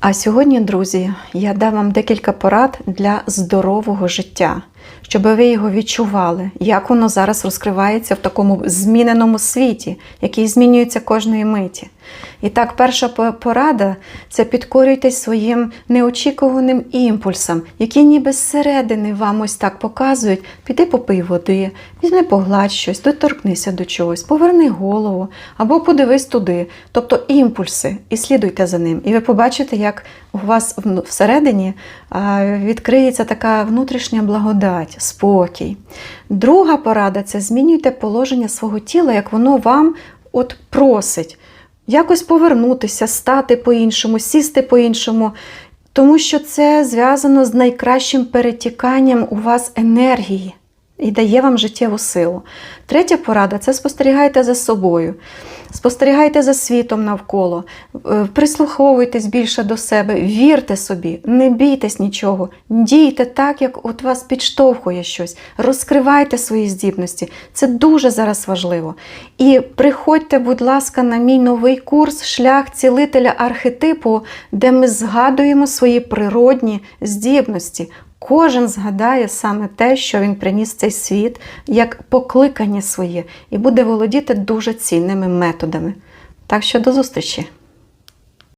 А сьогодні, друзі, я дам вам декілька порад для здорового життя, щоб ви його відчували, як воно зараз розкривається в такому зміненому світі, який змінюється кожної миті. І так, перша порада це підкорюйтесь своїм неочікуваним імпульсам, які ніби зсередини вам ось так показують: піди попий води, візьми погладь щось, доторкнися до чогось, поверни голову або подивись туди. Тобто імпульси, і слідуйте за ним. І ви побачите, як у вас всередині відкриється така внутрішня благодать, спокій. Друга порада це змінюйте положення свого тіла, як воно вам от просить. Якось повернутися, стати по-іншому, сісти по-іншому, тому що це зв'язано з найкращим перетіканням у вас енергії і дає вам життєву силу. Третя порада це спостерігайте за собою, спостерігайте за світом навколо, е, прислуховуйтесь більше до себе, вірте собі, не бійтесь нічого, дійте так, як от вас підштовхує щось, розкривайте свої здібності. Це дуже зараз важливо. І приходьте, будь ласка, на мій новий курс Шлях цілителя архетипу, де ми згадуємо свої природні здібності. Кожен згадає саме те, що він приніс цей світ, як покликання своє, і буде володіти дуже цінними методами. Так що до зустрічі!